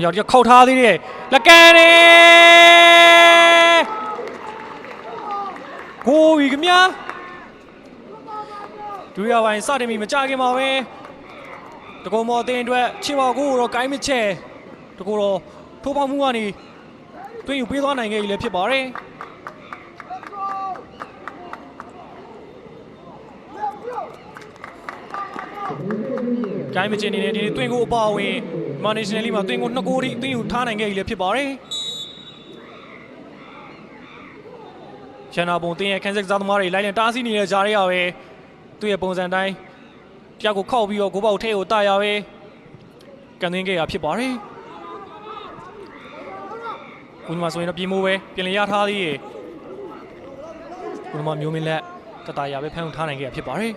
ရောက်တစ်ခောက်ထားသေးတယ်လကန်တယ်ဟိုးပြီခင်ဗျာဒုရပိုင်းစတင်ပြီမကြခင်ပါပဲတကုံမော်အသင်းအတွက်ချေပါကိုတော့ကိုင်းမချဲတကူတော့ထိုးပေါက်မှုကနေတွင်းယူပေးသွားနိုင်ခဲ့ပြီလည်းဖြစ်ပါတယ် ကြိုင်းမကျင်နေတဲ့ဒီနေ့တွင်ကိုအပါအဝင်မာနေရှင်နယ်လီမှာတွင်ကိုနှစ်ကိုထိတွင်ယူထားနိုင်ခဲ့ပြီလည်းဖြစ်ပါတယ်ချန်နာဘုံတင်းရဲ့ခန်းဆက်စားသမားတွေလိုက်လံတားဆီးနေတဲ့ကြားရရပဲသူ့ရဲ့ပုံစံတိုင်းတယောက်ကိုခောက်ပြီးတော့ဂိုးပေါက်ထဲကိုတာရပဲကန်သွင်းခဲ့ရဖြစ်ပါတယ်ခုနမှာဆိုရင်တော့ပြေမိုးပဲပြင်လည်ရထားသေးရဲ့ခုနမှာမျိုးမင်းလက်တတရာပဲဖမ်းထားနိုင်ခဲ့ရဖြစ်ပါတယ်